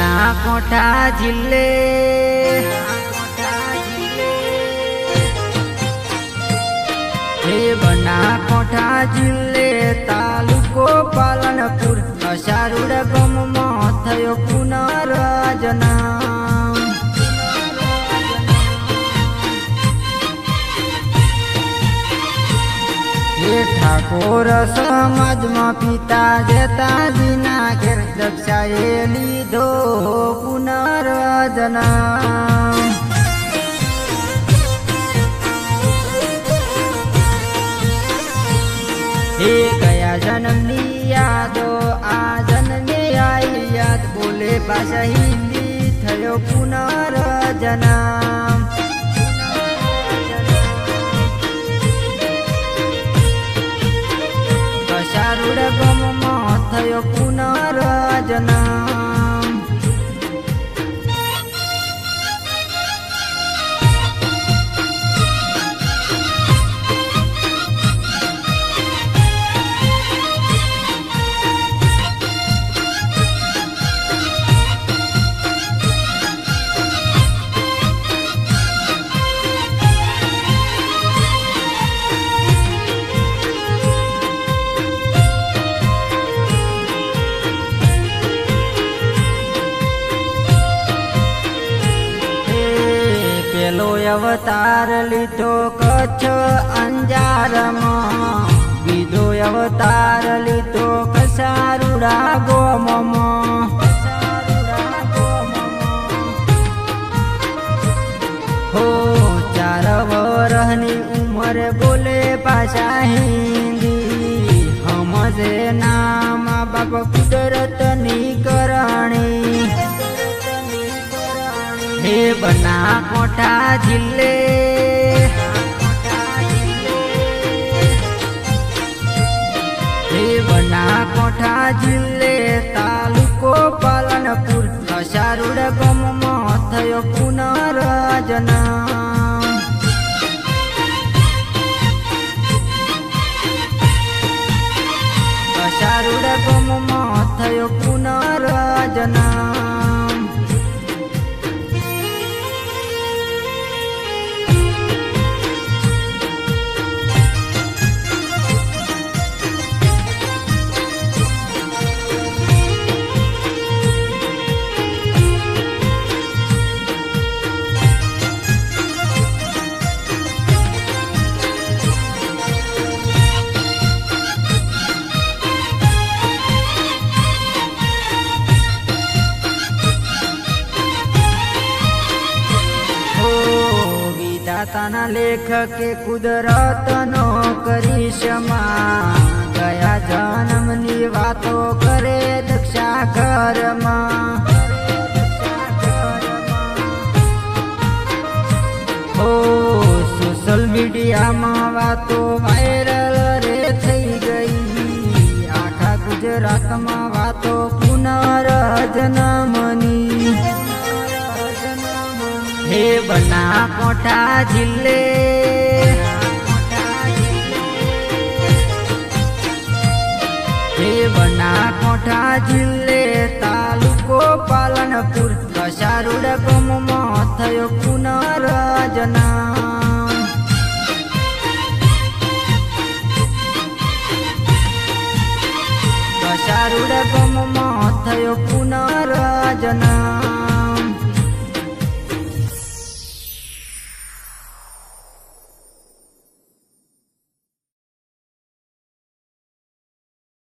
બનાસકાંઠા જિલ્લે. બનાકોઠા જિલ્લે. તાલુકો પાલનપુર અષાઢ ગમમાં થયો પુનરાજના ઠાકોર સમાજમાં પિતા જતાજીના દક્ષાએ લીધો પુનર્જના હે કયા જન્મની યાદો આ જન્મે આઈ યાદ? બોલે ભાષા હિન્દી, થયો પુનર્જના કશારુડ ગમમાં થયો પુનર્જના અવતાર લીધો કચ્છ અંજારમાં? બીજો અવતાર લીધો કસારુડા ગોમમાં હો, ચાર વરહની ઉંમરે બોલે પાછા હિન્દી. હમજે નામ બાપ કુદરતની હે બના કોઠા જિલ્લે હે બના કોઠા જિલ્લે તાલુકો પાલનપુર અષારુડ ગમમાં થયો પુનર્જના વિધાતાના લેખકે કુદરતનો કરીશમા ગયા જન્મની વાતો કરે દક્ષા ઘરમાં હો સોશિયલ મીડિયામાં વાતો વાયરલ રે થઈ ગઈ. આખા ગુજરાતમાં વાતો પુનર્જન્મની. હે બના કોઠા જિલ્લે. હે બના કોઠા જિલ્લે, તાલુકો પાલનપુર કશારુડ ગમમાં થયો પુનર્જના કશારુડ ગમમાં થયો પુનર્જના